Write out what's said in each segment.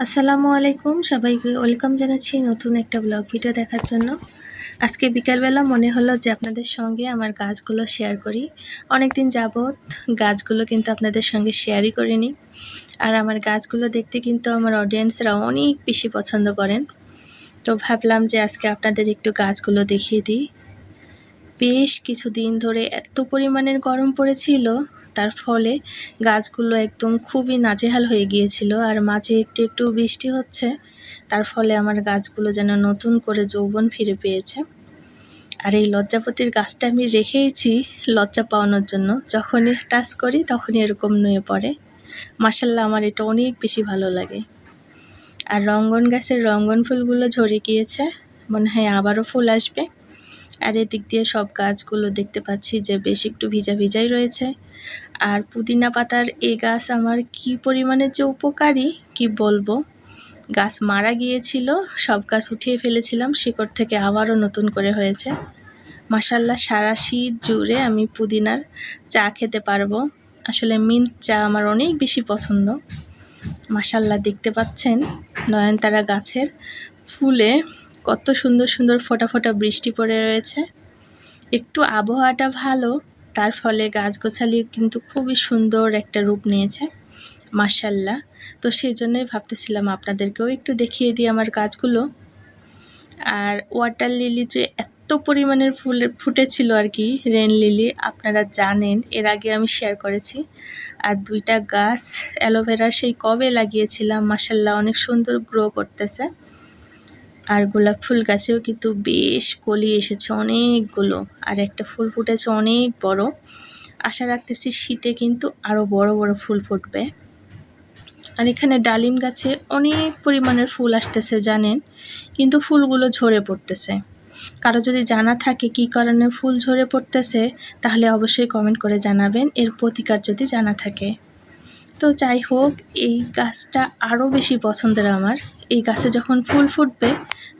আসসালামু আলাইকুম, সবাইকে ওয়েলকাম জানাচ্ছি নতুন একটা ব্লগ ভিডিও দেখার জন্য। আজকে বিকালবেলা মনে হলো যে আপনাদের সঙ্গে আমার গাছগুলো শেয়ার করি। অনেক দিন যাবৎ গাছগুলো কিন্তু আপনাদের সঙ্গে শেয়ারই করিনি। আর আমার গাছগুলো দেখতে কিন্তু আমার অডিয়েন্সরা অনেক বেশি পছন্দ করেন। তো ভাবলাম যে আজকে আপনাদের একটু গাছগুলো দেখিয়ে দিই। বেশ কিছুদিন ধরে এত পরিমাণের গরম পড়েছিল তার ফলে গাছগুলো একদম খুবই নাজেহাল হয়ে গিয়েছিল আর মাঝে একটু একটু বৃষ্টি হচ্ছে, তার ফলে আমার গাছগুলো যেন নতুন করে যৌবন ফিরে পেয়েছে। আর এই লজ্জাপতির গাছটা আমি রেখেইছি লজ্জা পাওয়ানোর জন্য। যখনই টাচ করি তখনই এরকম নুয়ে পড়ে। মাসাল্লাহ আমার এটা অনেক বেশি ভালো লাগে। আর রঙ্গন গাছের রঙ্গন ফুলগুলো ঝরে গিয়েছে, মনে হয় আবারও ফুল আসবে। আর এদিক দিয়ে সব গাছগুলো দেখতে পাচ্ছি যে বেশ একটু ভিজা ভিজাই রয়েছে। আর পুদিনা পাতার এই গাছ আমার কি পরিমাণে যে উপকারী, কি বলব? গাছ মারা গিয়েছিল, সব গাছ উঠিয়ে ফেলেছিলাম, শিকড় থেকে আবারও নতুন করে হয়েছে। মাসাল্লাহ সারা শীত জুড়ে আমি পুদিনার চা খেতে পারব। আসলে মিন্ট চা আমার অনেক বেশি পছন্দ। মাসাল্লাহ দেখতে পাচ্ছেন নয়নতারা গাছের ফুলে কত সুন্দর সুন্দর ফোটা ফোটা বৃষ্টি পড়ে রয়েছে। একটু আবহাওয়াটা ভালো, তার ফলে গাছগোছালি কিন্তু খুবই সুন্দর একটা রূপ নিয়েছে মার্শাল্লাহ তো সেই জন্যই ভাবতেছিলাম আপনাদেরকেও একটু দেখিয়ে দিই আমার গাছগুলো। আর ওয়াটার লিলি যে এত পরিমাণের ফুল ফুটেছিল আর কি রেন লিলি আপনারা জানেন, এর আগে আমি শেয়ার করেছি। আর দুইটা গাছ অ্যালোভেরা সেই কবে লাগিয়েছিলাম মাসাল্লাহ অনেক সুন্দর গ্রো করতেছে। আর গোলাপ ফুল গাছেও কিন্তু বেশ কলি এসেছে অনেকগুলো। আর একটা ফুল ফুটেছে অনেক বড়। আশা রাখতেছি শীতে কিন্তু আরও বড় বড় ফুল ফুটবে। আর এখানে ডালিম গাছে অনেক পরিমাণের ফুল আসতেছে, জানেন? কিন্তু ফুলগুলো ঝরে পড়তেছে। কারও যদি জানা থাকে কি কারণে ফুল ঝরে পড়তেছে, তাহলে অবশ্যই কমেন্ট করে জানাবেন। এর প্রতিকার যদি জানা থাকে। তো যাই হোক, এই গাছটা আরও বেশি পছন্দের আমার। এই গাছে যখন ফুল ফুটবে,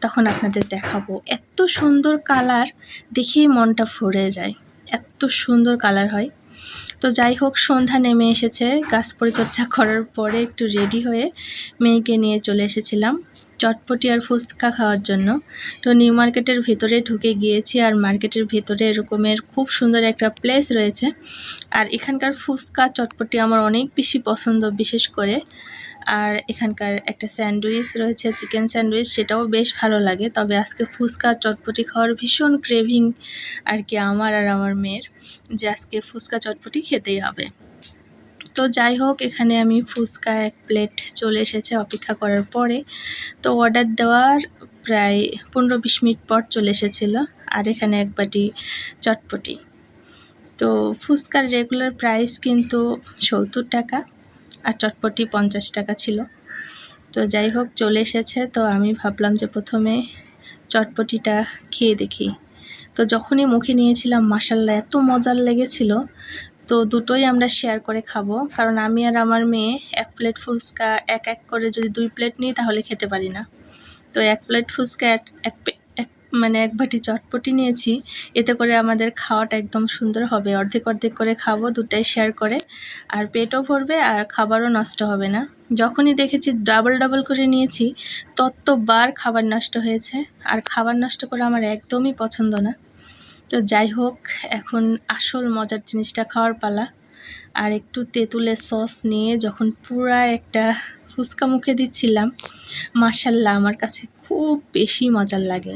তখন আপনাদের দেখাবো। এত সুন্দর কালার দেখেই মনটা ভরে যায়। এত সুন্দর কালার হয়। তো যাই হোক, সন্ধ্যা নেমে এসেছে। গাছ পরিচর্যা করার পরে একটু রেডি হয়ে মেয়েকে নিয়ে চলে এসেছিলাম চটপটি আর ফুচকা খাওয়ার জন্য। তো নিউ মার্কেটের ভেতরে ঢুকে গিয়েছি আর মার্কেটের ভেতরে এরকমের খুব সুন্দর একটা প্লেস রয়েছে। আর এখানকার ফুচকা, চটপটি আমার অনেক বেশি পছন্দ, বিশেষ করে আর এখানকার একটা স্যান্ডউইচ রয়েছে, চিকেন স্যান্ডউইচ, সেটাও বেশ ভালো লাগে। তবে আজকে ফুচকা চটপটি খাওয়ার ভীষণ ক্রেভিং আর কি আমার আর আমার মেয়ের যে আজকে ফুচকা চটপটি খেতেই হবে। তো যাই হোক, এখানে আমি ফুচকা এক প্লেট চলে এসেছে অপেক্ষা করার পরে। তো অর্ডার দেওয়ার প্রায় পনেরো বিশ মিনিট পর চলে এসেছিল আর এখানে এক বাটি চটপটি। তো ফুচকার রেগুলার প্রাইস কিন্তু সত্তর টাকা। আর চটপটি পঞ্চাশ টাকা ছিল। তো যাই হোক, চলে এসেছে। তো আমি ভাবলাম যে প্রথমে চটপটিটা খেয়ে দেখি। তো যখনই মুখে নিয়েছিলাম মাসাল্লা এত মজার লেগেছিল। তো দুটোই আমরা শেয়ার করে খাব। কারণ আমি আর আমার মেয়ে এক প্লেট ফুচকা এক এক করে যদি দুই প্লেট নিই, তাহলে খেতে পারি না। তো এক প্লেট ফুচকা এক মানে এক বাটি চটপটি নিয়েছি। এতে করে আমাদের খাওয়াটা একদম সুন্দর হবে। অর্ধেক অর্ধেক করে খাব, দুটাই শেয়ার করে। আর পেটও ভরবে আর খাবারও নষ্ট হবে না। যখনই দেখেছি ডাবল ডাবল করে নিয়েছি, ততবার খাবার নষ্ট হয়েছে। আর খাবার নষ্ট করা আমার একদমই পছন্দ না। তো যাই হোক, এখন আসল মজার জিনিসটা খাওয়ার পালা। আর একটু তেঁতুলের সস নিয়ে যখন পুরা একটা ফুচকা মুখে দিচ্ছিলাম মাসাল্লাহ আমার কাছে খুব বেশি মজার লাগে।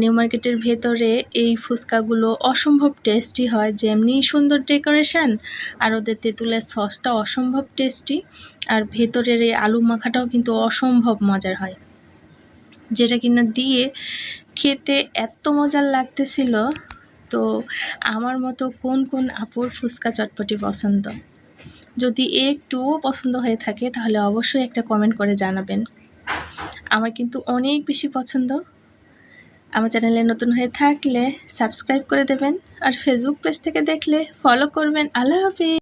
নিউ মার্কেটের ভেতরে এই ফুচকাগুলো অসম্ভব টেস্টি হয়, যেমনি সুন্দর ডেকোরেশন আর ওদের তেঁতুলের সসটা অসম্ভব টেস্টি আর ভেতরের এই আলু মাখাটাও কিন্তু অসম্ভব মজার হয়। যেটা কিনা দিয়ে খেতে এত মজার লাগতেছিল, তো আমার মতো কোন কোন আপুর ফুচকা চটপটি পছন্দ? যদি একটুও পছন্দ হয়ে থাকে, তাহলে অবশ্যই একটা কমেন্ট করে জানাবেন। আমার কিন্তু অনেক বেশি পছন্দ। আমার চ্যানেলে নতুন হয়ে থাকলে সাবস্ক্রাইব করে দেবেন আর ফেসবুক পেজ থেকে দেখলে ফলো করবেন। আল্লাহ হাফিজ।